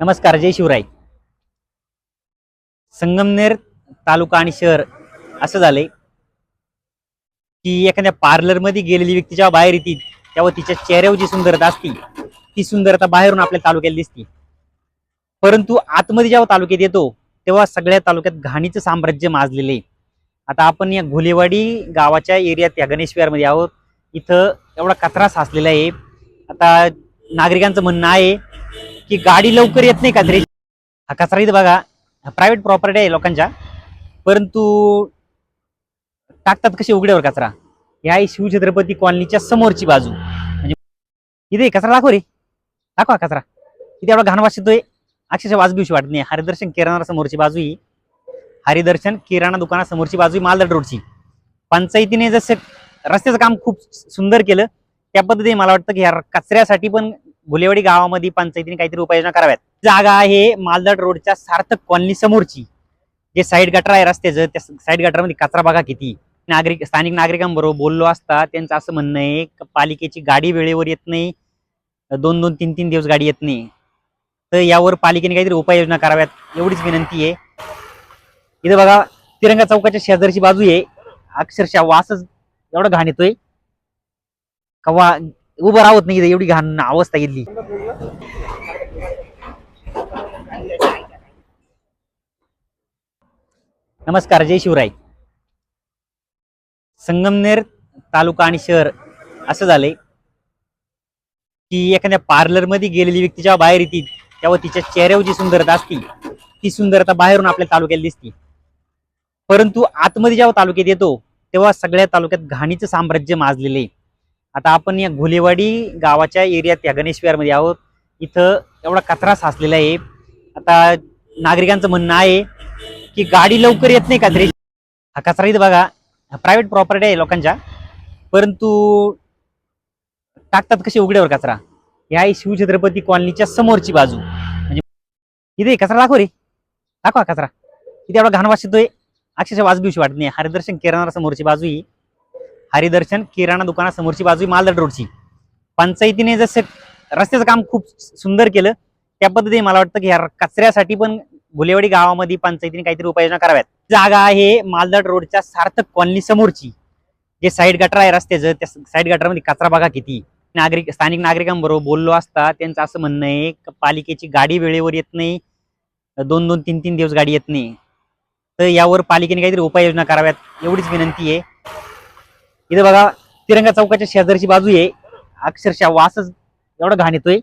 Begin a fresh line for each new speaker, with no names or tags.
नमस्कार जय शिवराय. संगमनेर तालुका आणि शहर असं झालंय की एखाद्या पार्लरमध्ये गेलेली व्यक्ती जेव्हा बाहेर येते तेव्हा तिच्या चेहऱ्यावर जी सुंदरता असती ती सुंदरता बाहेरून आपल्या तालुक्यात दिसते. परंतु आतमध्ये जेव्हा तालुक्यात येतो तेव्हा सगळ्या तालुक्यात घाणीचं साम्राज्य माजलेलं आहे. आता आपण या घोलेवाडी गावाच्या एरियात या गणेशविहारमध्ये आहोत. इथं एवढा कचरा साचलेला आहे. आता नागरिकांचं म्हणणं आहे की गाडी लवकर येत नाही का तरी? हा कचरा इथं बघा प्रायव्हेट प्रॉपर्टी आहे लोकांच्या. परंतु टाकतात कसे उघड्यावर कचरा? या आहे शिवछत्रपती कॉलनीच्या समोरची बाजू. म्हणजे इथे कचरा दाखव रे. दाखव हा कचरा. इथे एवढा घाणवास येतोय अक्षरशः वाजबिवशी वाटत नाही. हरिदर्शन किराणा समोरची बाजू ही. हरिदर्शन किराणा दुकानासमोरची बाजू ही मालदाड रोडची. पंचायतीने जसं रस्त्याचं काम खूप सुंदर केलं त्या पद्धतीने मला वाटतं की ह्या कचऱ्यासाठी पण भुलेवाडी गावामध्ये पंचायतीने काहीतरी उपाययोजना कराव्यात. जागा आहे मालदड रोडच्या सार्थक कॉलनी समोरची. जे साईड गटर आहे रस्त्याचं त्या साईड गटरमध्ये कचरा बघा किती. नागरिक स्थानिक नागरिकांबरोबर बोललो असता त्यांचं असं म्हणणं आहे की पालिकेची गाडी वेळेवर येत नाही. दोन दोन तीन तीन दिवस गाडी येत नाही. तर यावर पालिकेने काहीतरी उपाययोजना कराव्यात एवढीच विनंती आहे. इथं बघा तिरंगा चौकाच्या शेजारची बाजू आहे. अक्षरशः वासच एवढा घाण येतोय. कवा उभं राहत नाही एवढी घाण अवस्था गेली नमस्कार जय शिवराय. संगमनेर तालुका आणि शहर असं झालंय की एखाद्या पार्लरमध्ये गेलेली व्यक्ती जेव्हा बाहेर येते तेव्हा तिच्या चेहऱ्यावर जी सुंदरता असती ती सुंदरता बाहेरून आपल्या तालुक्यात दिसते. परंतु आतमध्ये जेव्हा तालुक्यात येतो तेव्हा सगळ्या तालुक्यात घाणीचं साम्राज्य माजलेलं आहे. आता आपण या घोलेवाडी गावाच्या एरियात या गणेश विहारमध्ये आहोत. इथं एवढा कचरा साचलेला आहे. आता नागरिकांचं म्हणणं आहे की गाडी लवकर येत नाही का तरी? हा कचरा इथं बघा प्रायव्हेट प्रॉपर्टी आहे लोकांच्या. परंतु टाकतात कसे उघड्यावर कचरा? या आहे शिवछत्रपती कॉलनीच्या समोरची बाजू. म्हणजे इथे कचरा दाखव रे. दाखवा कचरा. इथे एवढा घाण वास येतोय. अक्षरशः वाजबीशी वाटत नाही. हरिदर्शन किराणा समोरची बाजू ही हरिदर्शन किराणा दुकानासमोरची बाजू मालदड मालदाड रोडची. पंचायतीने जसं रस्त्याचं काम खूप सुंदर केलं त्या पद्धतीने मला वाटतं की ह्या कचऱ्यासाठी पण गुलेवाडी गावामध्ये पंचायतीने काहीतरी उपाययोजना कराव्यात. जागा आहे मालदाड रोडच्या सार्थक कॉलनी समोरची. जे साईड गटर आहे रस्त्याचं त्या साईड गटरमध्ये कचरा बघा किती. नागरिक स्थानिक नागरिकांबरोबर बोललो असता त्यांचं असं म्हणणं आहे पालिकेची गाडी वेळेवर येत नाही. दोन दोन तीन तीन दिवस गाडी येत नाही. तर यावर पालिकेने काहीतरी उपाययोजना कराव्यात एवढीच विनंती आहे. इथं बघा तिरंगा चौकाच्या शेजारची बाजू आहे. अक्षरशः वासच एवढा घाण येतोय.